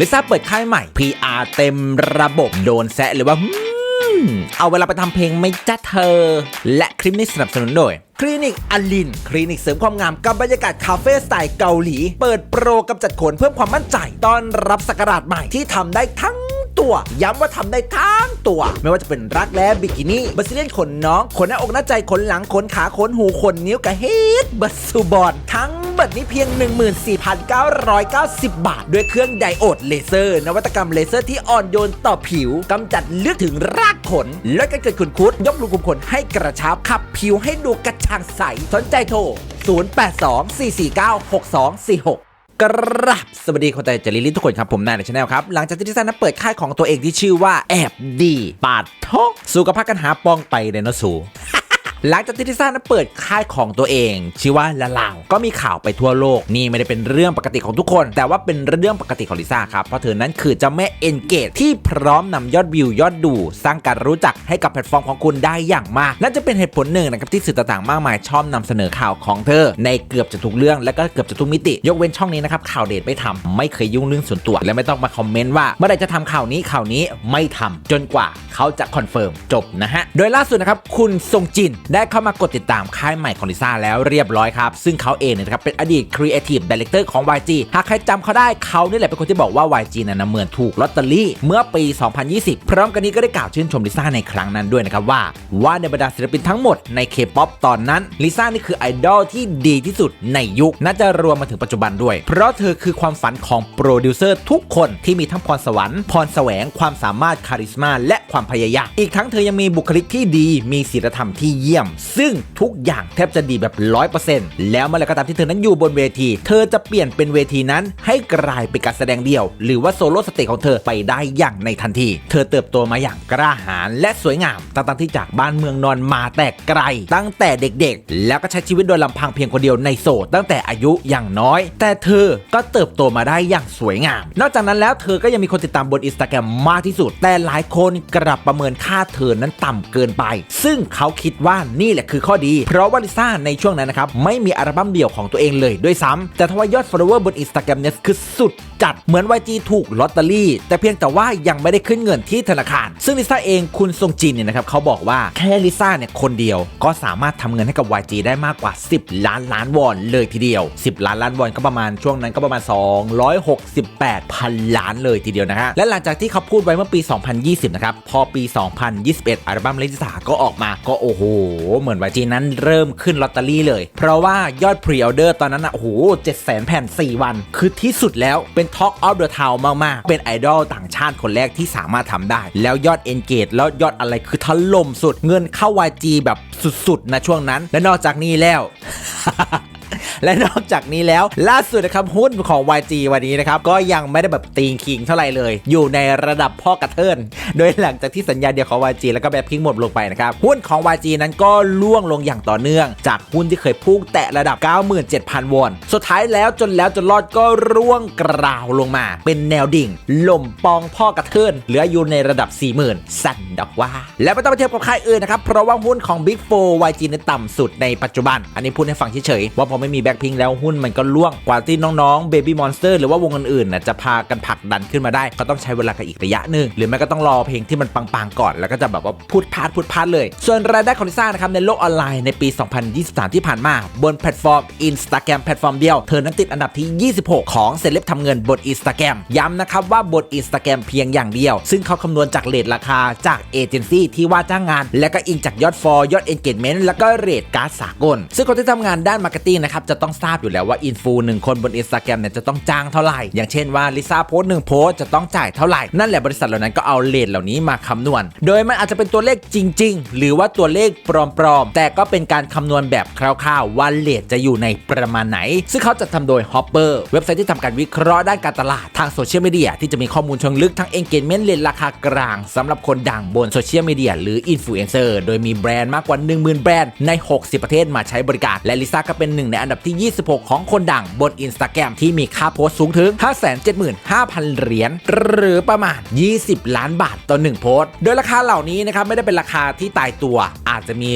ลิซ่าเปิดค่ายใหม่ PR เต็มระบบโดนแซะหรือว่าเอาเวลาไปทำเพลงไม่จ้าเธอ และคลิปนี้สนับสนุนโดยคลินิกอลิน คลินิกเสริมความงามกับบรรยากาศคาเฟ่สไตล์เกาหลี เปิดโปรกำจัดขนเพิ่มความมั่นใจ ต้อนรับสกราชใหม่ที่ทำได้ทั้ง ตัว ย้ำว่าทำได้ทั้งตัว ไม่ว่าจะเป็นรักแร้บิกินี่บัสเลียนขนน้องขนหน้าอกหน้าใจขนหลังขนขาขนหูขนนิ้วกระเฮ็ดบัสซูบอนทั้งเบิดนี้เพียง 14,990 บาท ด้วยเครื่องไดโอดเลเซอร์ นวัตกรรมเลเซอร์ที่อ่อนโยนต่อผิวกำจัดลึกถึงรากขนลดการเกิดขุนคุดยกรูขุมขนให้กระชับขับผิวให้ดูกระจ่างใสสนใจโทร 0824496246 กราบสวัสดีคนไทยจริลิทุกคนครับผมนายในชาแนลครับ หลังจากที่ดิฉันนั้นเปิดค่ายของตัวเองที่ชื่อว่าแอบดี ปาดทกสู่กับพักกันหาปองไปไดโนเสู หลังจากที่ทิซ่านั้นเปิดค่ายของตัวเอง ชื่อว่าละลาวก็มีข่าวไปทั่วโลกนี่ไม่ได้เป็นเรื่องปกติของทุกคน แต่ว่าเป็นเรื่องปกติของลิซ่าครับเพราะเธอนั้นคือเจ้าแม่เอนเกตที่พร้อมนำยอดวิวยอดดู สร้างการรู้จักให้กับแพลตฟอร์มของคุณได้อย่างมากนั่นจะเป็นเหตุผลหนึ่งนะครับที่สื่อต่างๆมากมายชอบนำเสนอข่าวของเธอ ในเกือบจะทุกเรื่องและก็เกือบจะทุกมิติ ยกเว้นช่องนี้นะครับข่าวเด็ดไม่ทำไม่เคยยุ่งเรื่องส่วนตัว และไม่ต้องมาคอมเมนต์ว่าเมื่อไหรจะทำข่าวนี้ข่าวนี้ไม่ทำจนกว่าเขาจะคอนเฟิร์มจบนะฮะโดยล่าสุดนะครับคุณซงจินได้เข้ามากดติดตามค่ายใหม่ของลิซ่าแล้วเรียบร้อยครับ ซึ่งเขาเองเนี่ยนะครับเป็นอดีต Creative Director ของ YG หากใครจำเขาได้เขานี่แหละเป็นคนที่บอกว่า YG นั้นเหมือนถูกลอตเตอรี่เมื่อปี 2020 พร้อมกันนี้ก็ได้กล่าวชื่นชมลิซ่าในครั้งนั้นด้วยนะครับว่า ว่าในบรรดาศิลปินทั้งหมดใน K-POP ตอนนั้นลิซ่านี่คือไอดอลที่ดีที่สุดในยุคน่าจะรวมมาถึงปัจจุบันด้วย เพราะเธอคือความฝันของโปรดิวเซอร์ทุกคนที่มีทั้งพรสวรรค์พรแสวงความสามารถคาริสมาและความพยายามอีกทั้งเธอยังมีบุคลิกที่ดีมีศีลธรรมที่เยี่ยมซึ่งทุกอย่างแทบจะดีแบบร้อยเปอร์เซนต์แล้วเมื่อไรก็ตามที่เธอนั้นอยู่บนเวที เธอจะเปลี่ยนเป็นเวทีนั้นให้กลายเป็นการแสดงเดี่ยว หรือว่าโซโล่สเตจของเธอไปได้อย่างในทันที เธอเติบโตมาอย่างกล้าหาญและสวยงามตั้งๆที่จากบ้านเมืองนอนมาแต่ไกล ตั้งแต่เด็กๆ แล้วก็ใช้ชีวิตโดยลำพังเพียงคนเดียวในโสดตั้งแต่อายุอย่างน้อย แต่เธอก็เติบโตมาได้อย่างสวยงาม นอกจากนั้นแล้วเธอก็ยังมีคนติดตามบนอินสตาแกรมมากที่สุด แต่หลายคนกลับประเมินค่าเธอนั้นต่ำเกินไป ซึ่งเขาคิดว่านี่แหละคือข้อดี เพราะว่าลิซ่าในช่วงนั้นนะครับ ไม่มีอัลบั้มเดี่ยวของตัวเองเลยด้วยซ้ำแต่ทว่ายอด follower บนอินสตาแกรมเนี่ยคือสุดจัดเหมือน YG ถูกลอตเตอรี่ แต่เพียงแต่ว่ายังไม่ได้ขึ้นเงินที่ธนาคาร ซึ่งลิซ่าเองคุณซงจินเนี่ยนะครับเขาบอกว่าแค่ลิซ่าเนี่ยคนเดียวก็สามารถทำเงินให้กับ YG ได้มากกว่า 10 ล้านล้านวอนเลยทีเดียว 10 ล้านล้านวอนก็ประมาณช่วงนั้นก็ประมาณ 268พันล้านเลยทีเดียวนะฮะและหลังจากที่เขาพูดไว้เมื่อปี 2020 นะครับพอปี 2021 อัลบั้มเลจิสาก็ออกมาก็โอ้โหเหมือนไวจีนั้นเริ่มขึ้นลอตเตอรี่เลย เพราะว่ายอดพรีออเดอร์ตอนนั้นอะโอ้โหเจ็ดแสนแผ่น 4 วัน คือที่สุดแล้วเป็นท็อกออฟเดอะทาวมากๆ เป็นไอดอลต่างชาติคนแรกที่สามารถทำได้ แล้วยอดเอนเกจแล้วยอดอะไรคือถล่มสุดเงินเข้าวจีแบบสุดๆนะช่วงนั้น และนอกจากนี้แล้ว และนอกจากนี้แล้วล่าสุดนะครับหุ้นของ YG วันนี้นะครับก็ยังไม่ได้แบบตีงคิงเท่าไหร่เลย อยู่ในระดับพ่อกระเทินโดยหลังจากที่สัญญาเดียวของ YG แล้วก็แบบพิงหมดลงไปนะครับหุ้นของ YG นั้นก็ล่วงลงอย่างต่อเนื่อง จากหุ้นที่เคยพุ่งแตะระดับ 97,000 วอน สุดท้ายแล้วจนแล้วจนรอดก็ร่วงกราวลงมา เป็นแนวดิ่งหล่มปองพ่อกระเทินเหลืออยู่ในระดับ 40,000 สั่นดอกว่า แล้วไม่ต้องไปเทียบกับค่ายอื่นนะครับเพราะว่าหุ้นของ Big 4 YG ในต่ำสุดในปัจจุบัน อันนี้พูดให้ฟังเฉยๆว่าอไม่มีแบ็คพิงแล้วหุ้นมันก็ล่วงกว่าที่น้องๆ Baby Monster หรือว่าวงอื่นๆน่ะจะพากันผลักดันขึ้นมาได้ ก็ต้องใช้เวลากันอีกระยะหนึ่งหรือไม่ก็ต้องรอเพลงที่มันปังๆก่อน แล้วก็จะแบบว่าพูดพาดพูดพาดเลย ส่วนรายได้ของลิซ่านะครับในโลกออนไลน์ในปี 2023 ที่ผ่านมา บนแพลตฟอร์ม Instagram แพลตฟอร์มเดียวเธอนั้นติดอันดับที่ 26 ของเซเลบทำเงินบน Instagram ย้ำนะครับว่าบน Instagram เพียงอย่างเดียว ซึ่งเขาคำนวณจากเลทราคาจากเอเจนซี่ที่ว่าจ้างงาน และก็อิงจากยอดฟอลยอด engagement แล้วก็เรทการ์ดสากลซึ่งคนที่ทำงานด้านมาร์เก็ตติ้งนะครับจะต้องทราบอยู่แล้วว่าอินฟูหนึ่งคนบน Instagram เนี่ยจะต้องจ้างเท่าไหร่ อย่างเช่นว่าลิซ่าโพสหนึ่งโพสจะต้องจ่ายเท่าไหร่ นั่นแหละบริษัทเหล่านั้นก็เอาเลทเหล่านี้มาคำนวณ โดยมันอาจจะเป็นตัวเลขจริง ๆ หรือว่าตัวเลขปลอมๆ แต่ก็เป็นการคำนวณแบบคร่าวๆว่าเลทจะอยู่ในประมาณไหน ซึ่งเขาจะทำโดย Hopper เว็บไซต์ที่ทำการวิเคราะห์ด้านการตลาดทางโซเชียลมีเดียที่จะมีข้อมูลเชิงลึกทั้ง engagement เลทราคากลางสำหรับคนดังบนโซเชียลมีเดียหรืออินฟลูเอนเซอร์โดยมีแบรนด์มากกว่า 10,000 แบรนด์ใน 60 ประเทศมาใช้บริการและลิซ่าก็เป็นหนึ่งในอันดับที่ 26 ของคนดังบน Instagram ที่มีค่าโพสต์สูงถึง 575,000 เหรียญหรือประมาณ 20 ล้านบาทต่อ 1 โพสต์ โดยราคาเหล่านี้นะครับไม่ได้เป็นราคาที่ตายตัว อาจจะมี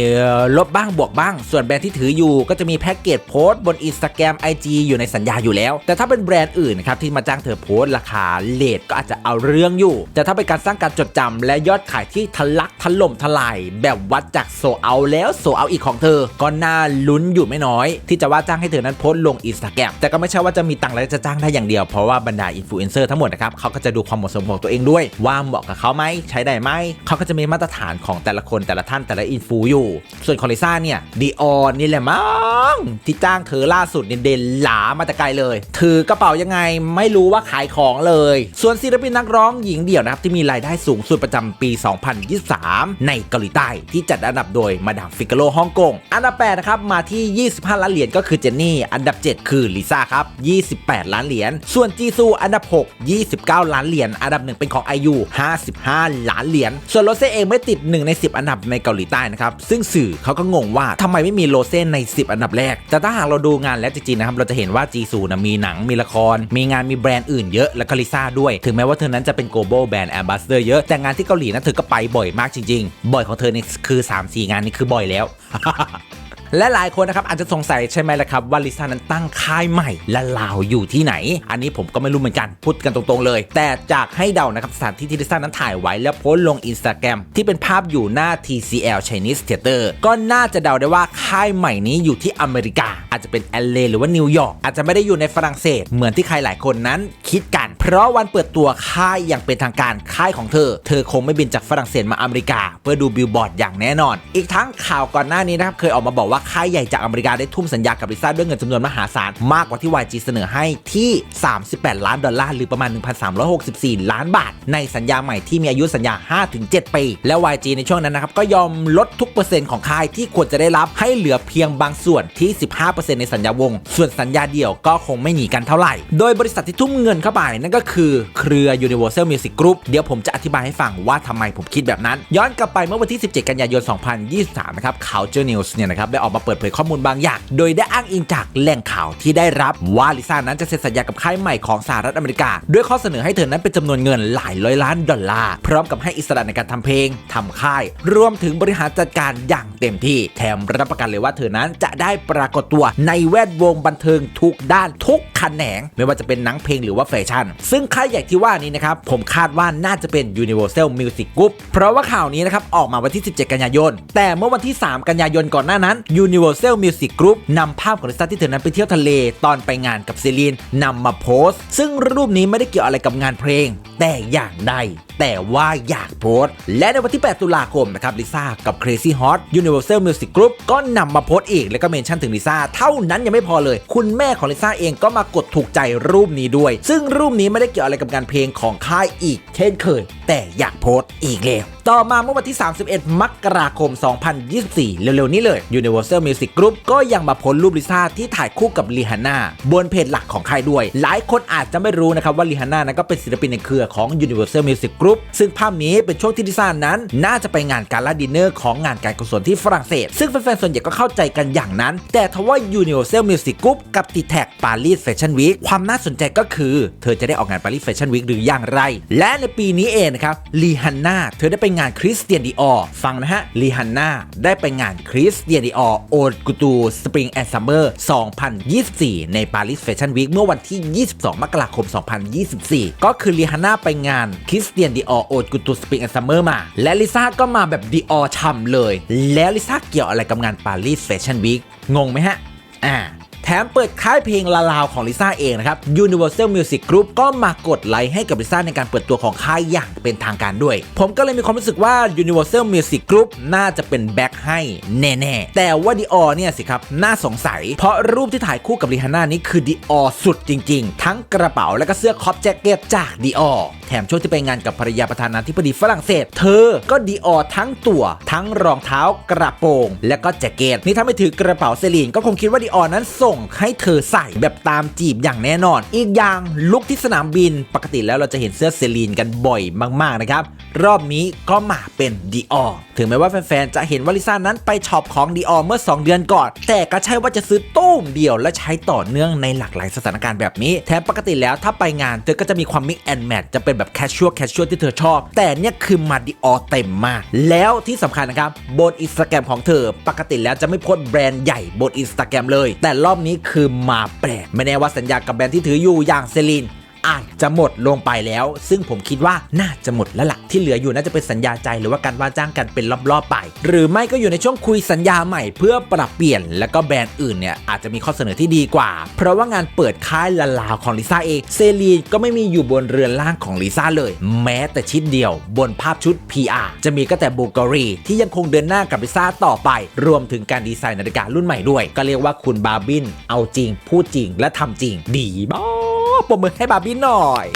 ลบบ้างบวกบ้าง ส่วนแบรนด์ที่ถืออยู่ก็จะมีแพ็กเกจโพสต์บน Instagram IG อยู่ในสัญญาอยู่แล้ว แต่ถ้าเป็นแบรนด์อื่นนะครับที่มาจ้างเธอโพสต์ราคาเลทก็อาจจะเอาเรื่องอยู่ แต่ถ้าเป็นการสร้างการจดจำและยอดขายที่ทะลักถล่มทลาย แบบวัดจากโซเอาแล้วโซเอาอีกของเธอ ก็น่าลุ้นอยู่ไม่น้อย ที่จะว่าจ้างให้เธอนั้นโพสต์ลงอินสตาแกรมแต่ก็ไม่ใช่ว่าจะมีตังค์แล้วจะจ้างได้อย่างเดียว เพราะว่าบรรดาอินฟลูเอนเซอร์ทั้งหมดนะครับเขาก็จะดูความเหมาะสมของตัวเองด้วย ว่าเหมาะกับเขาไหมใช้ได้ไหมเขาก็จะมีมาตรฐานของแต่ละคนแต่ละท่านแต่ละอินฟูอยู่ ส่วนคอลิซ่าเนี่ยดีออนนี่แหละมั้งที่จ้างเธอล่าสุดเนี่ยเด่นหลามาแต่ไกลเลย ถือกระเป๋ายังไงไม่รู้ว่าขายของเลย ส่วนศิลปินนักร้องหญิงเดี่ยวนะครับที่มีรายได้สูงสุดประจำปี 2023 ในเกาหลีใต้ที่จัดอันดับโดยมาดามฟิกาโลฮ่องกงอันดับ8นะครับมาที่ 25 ล้านเหรียญก็คือเจนนี่ อันดับ 7 คือลิซ่าครับ 28 ล้านเหรียญ ส่วนจีซูอันดับ 6 29 ล้านเหรียญ อันดับ 1 เป็นของไอยู55 ล้านเหรียญ ส่วนโรเซ่เองไม่ติด 1 ใน 10 อันดับในเกาหลีใต้นะครับ ซึ่งสื่อเขาก็งงว่าทำไมไม่มีโรเซ่ใน 10 อันดับแรก แต่ถ้าหากเราดูงานแล้วจริงๆนะครับ เราจะเห็นว่าจีซูนะมีหนัง มีละคร มีงาน มีแบรนด์อื่นเยอะ และก็ลิซ่าด้วย ถึงแม้ว่าเธอนั้นจะเป็น global brand ambassador เยอะ แต่งานที่เกาหลีนั้นเธอก็ไปบ่อยมากจริง ๆ บ่อยของเธอนี่คือ 3-4 งานนี่คือบ่อยแล้ว และหลายคนนะครับอาจจะสงสัยใช่ไหมล่ะครับว่าลิซ่านั้นตั้งค่ายใหม่และลาวอยู่ที่ไหน อันนี้ผมก็ไม่รู้เหมือนกันพูดกันตรงๆเลย แต่จากให้เดานะครับสถานที่ที่ลิซ่านั้นถ่ายไว้แล้วโพสต์ลงอินสตาแกรมที่เป็นภาพอยู่หน้า TCL Chinese Theater ก็น่าจะเดาได้ว่าค่ายใหม่นี้อยู่ที่อเมริกา อาจจะเป็น LA หรือว่านิวยอร์กอาจจะไม่ได้อยู่ในฝรั่งเศส เหมือนที่ใครหลายคนนั้นคิดกัน เพราะวันเปิดตัวค่ายอย่างเป็นทางการค่ายของเธอ เธอคงไม่บินจากฝรั่งเศสมาอเมริกา เพื่อดูบิลบอร์ดอย่างแน่นอน อีกทั้งข่าวก่อนหน้านี้นะครับเคยออกมาบอกว่าค่ายใหญ่จากอเมริกาได้ทุ่มสัญญากับลิซ่าด้วยเงินจำนวนมหาศาลมากกว่าที่ YG เสนอให้ที่ 38 ล้านดอลลาร์หรือประมาณ 1,364 ล้านบาท ในสัญญาใหม่ที่มีอายุสัญญา 5-7 ปี และ YG ในช่วงนั้นนะครับก็ยอมลดทุกเปอร์เซ็นต์ของค่ายที่ควรจะได้รับให้เหลือเพียงบางส่วนที่ 15%ในสัญญาวง ส่วนสัญญาเดี่ยวก็คงไม่หนีกันเท่าไหร่ โดยบริษัทที่ทุ่มเงินเข้าไปนั่นก็คือเครือ Universal Music Group เดี๋ยวผมจะอธิบายให้ฟังว่าทำไมผมคิดแบบนั้น ย้อนกลับไปเมื่อวันที่ 17 กันยายน 2023 นะครับ Culture News เนี่ยนะครับได้ออกมาเปิดเผยข้อมูลบางอย่าง โดยได้อ้างอิงจากแหล่งข่าวที่ได้รับว่าลิซ่านั้นจะเซ็นสัญญากับค่ายใหม่ของสหรัฐอเมริกา ด้วยข้อเสนอให้เธอนั้นเป็นจำนวนเงินหลายร้อยล้านดอลลาร์พร้อมกับให้อิสระในการทำเพลงทำค่าย รวมถึงบริหารจัดการอย่างเต็มที่ แถมรับประกันเลยว่าเธอนั้นจะได้ปรากฏตัวในแวดวงบันเทิงทุกด้านทุกแขนง ไม่ว่าจะเป็นหนังเพลงหรือว่าแฟชั่น ซึ่งค่ายใหญ่ที่ว่านี้นะครับผมคาดว่าน่าจะเป็น Universal Music Group เพราะว่าข่าวนี้นะครับออกมาวันที่ 17 กันยายน แต่เมื่อวันที่ 3 กันยายนก่อนหน้านั้น Universal Music Group นำภาพของลิซ่าที่เธอนั้นไปเที่ยวทะเล ตอนไปงานกับเซรีนนำมาโพสต์ ซึ่งรูปนี้ไม่ได้เกี่ยวอะไรกับงานเพลง แต่อย่างใด แต่ว่าอยากโพสต์ และในวันที่ 8 ตุลาคมนะครับลิซ่ากับ Crazy Hot Universal Music Group ก็นำมาโพสต์อีกแล้วก็เมนชั่นถึงลิซ่าเท่านั้นยังไม่พอเลย คุณแม่ของลิซ่าเองก็มากดถูกใจรูปนี้ด้วย ซึ่งรูปนี้ไม่ได้เกี่ยวอะไรกับงานเพลงของค่ายอีก เช่นเคย แต่อยากโพสต์อีกแล้วต่อมาเมื่อวันที่ 31 มกราคม 2024 เร็วๆ นี้เลย Universal Music Group ก็ยังมาโพสรูปลิซ่าที่ถ่ายคู่กับลีฮาน่าบนเพจหลักของค่ายด้วย หลายคนอาจจะไม่รู้นะครับว่าลีฮาน่านั้นก็เป็นศิลปินในเครือของ Universal Music Group ซึ่งภาพนี้เป็นช่วงที่ลิซานนั้น น่าจะไปงานการลาดินเนอร์ของงานการกุศลที่ฝรั่งเศส ซึ่งแฟนๆส่วนใหญ่ก็เข้าใจกันอย่างนั้น แต่ทว่า Universal Music Group กับติแท็กปารีสแฟชั่นวีคความน่าสนใจก็คือ เธอจะได้ออกงานปารีสแฟชั่นวีคหรืออย่างไร และในปีนี้เองนะครับลีฮันน่าเธอได้ไปงานคริสเตียนดีออฟังนะฮะลีฮันน่าได้ไปงานคริสเตียนดีออโอกูตูสปริงแอนด์ซัมเมอร์2024 ในปารีสแฟชั่นวีคเมื่อวันที่ 22 มกราคม 2024 ก็คือลีฮันน่าไปงานคริสเตียนดีออโอกูตูสปริงแอนด์ซัมเมอร์มา และลิซ่าก็มาแบบดีออช่ำเลย แล้วลิซ่าเกี่ยวอะไรกับงานปารีสแฟชั่นวีคงงไหมฮะ อ่า มเปิดค่ายเพลงลาลาวของลิซ่าเองนะครับ Universal Music Group ก็มากดไลค์ให้กับลิซ่าในการเปิดตัวของค่ายอย่างเป็นทางการด้วย ผมก็เลยมีความรู้สึกว่า Universal Music Group น่าจะเป็นแบ็คให้แน่ๆ แต่ว่าดิออเนี่ยสิครับน่าสงสัย เพราะรูปที่ถ่ายคู่กับริฮาน่านี้คือดิออสุดจริง ๆ ทั้งกระเป๋าและก็เสื้อคอปแจ็คเก็ตจากดิออแถมช่วงที่ไปงานกับภรรยาประธานาธิบดีฝรั่งเศส เธอก็ดิออทั้งตัว ทั้งรองเท้ากระโปรง และก็แจ็คเก็ตนี่ถ้าไม่ถือกระเป๋าเซลีนก็คงคิดว่าดิออนั้นส่งให้เธอใส่แบบตามจีบอย่างแน่นอน อีกอย่างลุกที่สนามบินปกติแล้วเราจะเห็นเสื้อเซรีนกันบ่อยมากๆนะครับรอบนี้ก็มาเป็นดีออถึงแม้ว่าแฟนๆ จะเห็นว่าลิซ่านั้นไปช็อปของดีออเมื่อ 2 เดือนก่อน แต่ก็ใช่ว่าจะซื้อตู้มเดียวและใช้ต่อเนื่องในหลากหลายสถานการณ์แบบนี้ แถมปกติแล้วถ้าไปงานเธอก็จะมีความมิกแอนแมทจะเป็นแบบแคชชวลแคชชวลที่เธอชอบ แต่เนี่ยคือมาดีออเต็มมาก แล้วที่สำคัญนะครับบนอินสตาแกรมของเธอ ปกติแล้วจะไม่โพสแบรนด์ใหญ่บนอินสตาแกรมเลย แต่รอบนี้คือมาแปลกไม่แน่ว่าสัญญากับแบรนด์ที่ถืออยู่อย่างเซรีน อาจจะหมดลงไปแล้ว ซึ่งผมคิดว่าน่าจะหมดแล้วละ่ะที่เหลืออยู่น่าจะเป็นสัญญาใจหรือว่าการว่าจ้างกันเป็นรอบๆไป หรือไม่ก็อยู่ในช่วงคุยสัญญาใหม่เพื่อปรับเปลี่ยนแล้วก็แบรนด์อื่นเนี่ยอาจจะมีข้อเสนอที่ดีกว่า เพราะว่างานเปิดค่ายละลาวของลิซ่าเองเซรีนก็ไม่มีอยู่บนเรือนล่างของลิซ่าเลย แม้แต่ชิ้นเดียว บนภาพชุด PR จะมีก็แต่บูการีที่ยังคงเดินหน้ากับลิซ่าต่อไป รวมถึงการดีไซน์นาฬิการุ่นใหม่ด้วย ก็เรียกว่าคุณบาบินเอาจริงพูดจริงและทำจริง ดีมาก ปรบมือให้บาร์บินหน่อย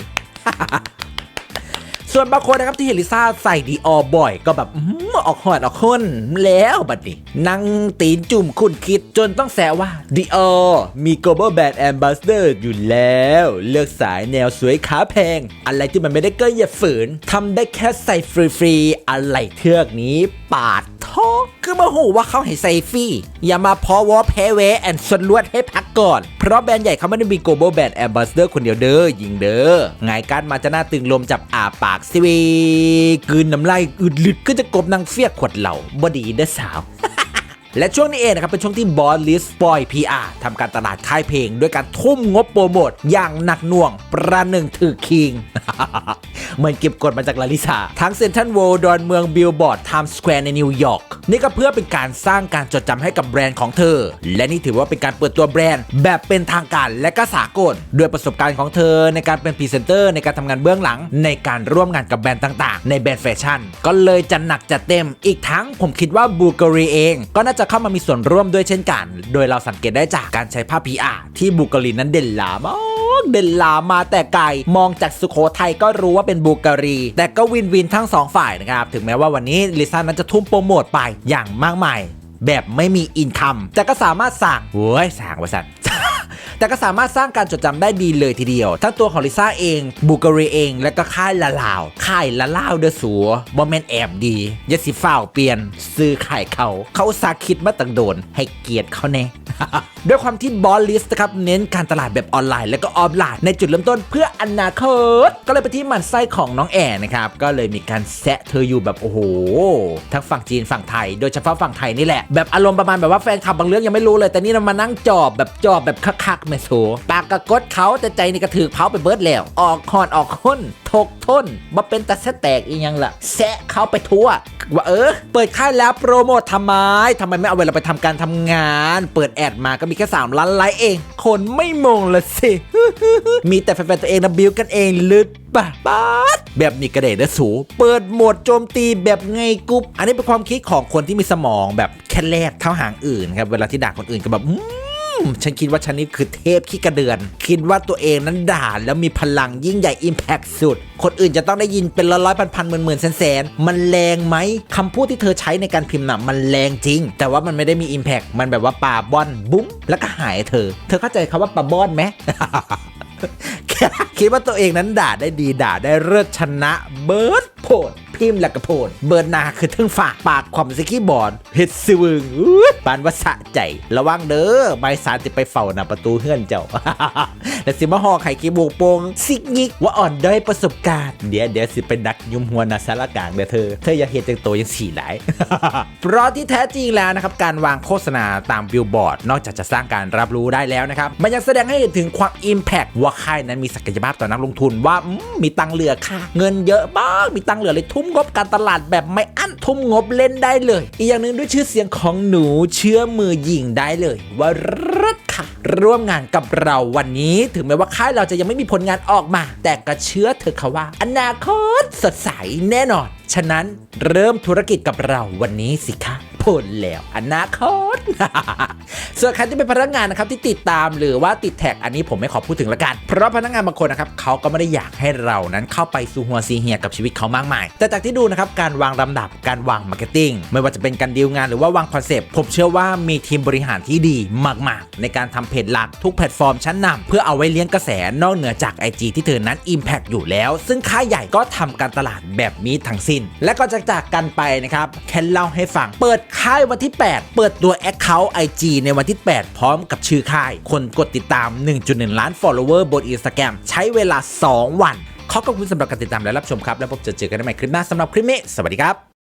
ส่วนบางคนนะครับที่เห็นลิซ่าใส่ดีออบ่อย ก็แบบออหอออกหอดออกคนแล้วบัดนี้ นั่งตีนจุ่มคุณคิดจนต้องแซวว่าดีออมี global brand ambassador อยู่แล้ว เลือกสายแนวสวยขาแพง อะไรที่มันไม่ได้เกินอย่าฝืนทำได้แค่ใส่ฟรีๆอะไรเทือกนี้ปาดท้อคือมาหูว่าเขาให้ใส่ฟรีอย่ามาพอวอแพ้เวแอนสนลวดให้พักก่อน เพราะแบรนด์ใหญ่เขาไม่ได้มีโกลบอลแบรนด์แอมบาสเดอร์คนเดียวเด้อยิงเด้อไงการมาจะหน้าตึงลมจับอาปากสิวีกืนน้ำลายอึดลึดก็จะกบนางเฟียกขวดเหล่าบดีเด้อสาวและช่วงนี้เองนะครับ เป็นช่วงที่บอสลิสปอยพีอาร์ทำการตลาดค่ายเพลง ด้วยการทุ่มงบโปรโมทอย่างหนักหน่วง ประหนึ่งถือคิง เหมือนเก็บกดมาจากลาลิซาทั้งเซนทันโวดอนเมืองบิลบอร์ดไทม์สแควร์ในนิวยอร์กนี่ก็เพื่อเป็นการสร้างการจดจำให้กับแบรนด์ของเธอ และนี่ถือว่าเป็นการเปิดตัวแบรนด์ แบบเป็นทางการและก็สากลด้วยประสบการณ์ของเธอในการเป็นพรีเซนเตอร์ในการทำงานเบื้องหลัง ในการร่วมงานกับแบรนด์ต่างๆ ในแบรนด์แฟชั่น ก็เลยจะหนักจัดเต็ม อีกทั้งผมคิดว่าบูการีเอง ก็น่าจะเข้ามามีส่วนร่วมด้วยเช่นกัน โดยเราสังเกตได้จากการใช้ภาพ PR ที่บูการีนั้นเด่นหลามาก เด่นลามาแต่ไกลมองจากสุโขทัยก็รู้ว่าเป็นบูการี แต่ก็วินวินทั้งสองฝ่ายนะครับ ถึงแม้ว่าวันนี้ลิซ่านั้นจะทุ่มโปรโมทไปอย่างมากมาย แบบไม่มีอินคัมแต่ก็สามารถสั่งโว้ยสั่งวะสันแต่ก็สามารถสร้างการจดจำได้ดีเลยทีเดียว ทั้งตัวของลิซ่าเอง บูการีเอง และก็ค่ายละลาว ค่ายละลาวเดอสัวบอมเมนแอบดียาสิฝ้าเปลี่ยน ซื้อขายเขา เขาสาคิดมาตั้งโดน ให้เกียรติเขาแน่ ด้วยความที่บอลลิสนะครับเน้นการตลาดแบบออนไลน์และก็ออฟไลน์ในจุดเริ่มต้นเพื่ออนาคต ก็เลยไปที่หมันไส้ของน้องแอนนะครับ ก็เลยมีการแซะเธออยู่แบบโอ้โห ทั้งฝั่งจีนฝั่งไทย โดยเฉพาะฝั่งไทยนี่แหละ แบบอารมณ์ประมาณแบบว่าแฟนคลับบางเรื่องยังไม่รู้เลย แต่นี่เรามานั่งจอบแบบจอบแบบคักๆแม่โซปากกระกดเขาแต่ใจนี่กระถือเผาไปเบิร์ดแล้ว ออกหอนออกค้น ทกทนมาเป็นตาแซะแตกอีกยังล่ะแซะเขาไปทั่วว่าเออ เปิดค่ายแล้วโปรโมททำไมทำไมไม่เอาเวลาไปทำการทำงาน เปิดแอดมาก็มีแค่3ล้านไลค์เอง คนไม่มองละสิ มีแต่แฟนๆตัวเองนะบิวกันเองลึดปะปาดแบบนี้กระเดดสู เปิดโหมดโจมตีแบบไงกุ๊บอันนี้เป็นความคิดของคนที่มีสมองแบบแค่แรกเท่าหางอื่นครับเวลาที่ด่าคนอื่นก็แบบ ฉันคิดว่าฉันนี่คือเทพขี้กระเดือน คิดว่าตัวเองนั้นด่าแล้วมีพลังยิ่งใหญ่อิมแพ t สุด คนอื่นจะต้องได้ยินเป็นร้อยร้อยพันพันหมื่นหมื่นแสนแสนมันแรงไหมคำพูดที่เธอใช้ในการพิมพ์น่ะมันแรงจริง แต่ว่ามันไม่ได้มีอิมแพ t มันแบบว่าปาบอนบุ้มแล้วก็หายเธอ เธอเข้าใจคำว่าปาบอนไหมคิดว่าตัวเองนั้นด่าได้ดีด่าได้เลิศชนะเบิร์ดโพด พิมพ์และกระโพดเบิร์นาคือทึ่งฝากปากความสกี้บอร์ดเฮ็ดซวึงปานว่าสะใจ ระวังเด้อใบสารจะไปเฝ้าหน้าประตูเฮือนเจ้าและสิมาหอไข่กีโบกโปงซิกยิกว่าอ่อนด้อยประสบการณ์เดี๋ยวเดี๋ยวสิเป็นนักยุมหัวนาสารกลางเด้อเธอเธออย่าเห็นจังโตยังสี่หลายเพราะที่แท้จริงแล้วนะครับการวางโฆษณาตามบิลบอร์ด นอกจากจะสร้างการรับรู้ได้แล้วนะครับมันยังแสดงให้เห็นถึงความ Impact ว่าค่ายนั้นมีศักยภาพต่อนักลงทุนว่ามีตังเหลือค่ะ เงินเยอะบ้างมีตังเหลือเลยทุ่มมงบการตลาดแบบไม่อั้นทุ่มงบเล่นได้เลย อีกอย่างหนึ่งด้วยชื่อเสียงของหนูเชื่อมือยิงได้เลยว่ารัดค่ะ ร่วมงานกับเราวันนี้ถึงแม้ว่าค่ายเราจะยังไม่มีผลงานออกมา แต่ก็เชื่อเธอค่ะว่า อนาคตสดใสแน่นอน ฉะนั้นเริ่มธุรกิจกับเราวันนี้สิคะ ผลแล้วอนาคต ส่วนใครที่เป็นพนักงานนะครับที่ติดตามหรือว่าติดแท็กอันนี้ผมไม่ขอพูดถึงละกัน เพราะพนักงานบางคนนะครับเขาก็ไม่ได้อยากให้เรานั้นเข้าไปซูหัวซีเฮียกับชีวิตเขามากมาย แต่จากที่ดูนะครับการวางลำดับการวางมาร์เก็ตติ้งไม่ว่าจะเป็นการดีลงานหรือว่าวางคอนเซปต์ผมเชื่อว่ามีทีมบริหารที่ดีมาก ๆ ในการทำเพจหลักทุกแพลตฟอร์มชั้นนำเพื่อเอาไว้เลี้ยงกระแสนอกเหนือจาก IG ที่เธอนั้น Impact อยู่แล้ว ซึ่งค่ายใหญ่ก็ทำการตลาดแบบนี้ทั้งสิ้น และก็จะจากกันไปนะครับแค่เล่าให้ฟังเปิดค่ายวันที่ 8 เปิดตัว Account IG ในวันที่ 8 พร้อมกับชื่อค่าย คนกดติดตาม 1.1 ล้าน follower บน Instagram ใช้เวลา 2 วัน ขอขอบคุณสำหรับการติดตามและรับชมครับ แล้วพบเจอกันใหม่คลิปหน้าสำหรับคลิปนี้ สวัสดีครับ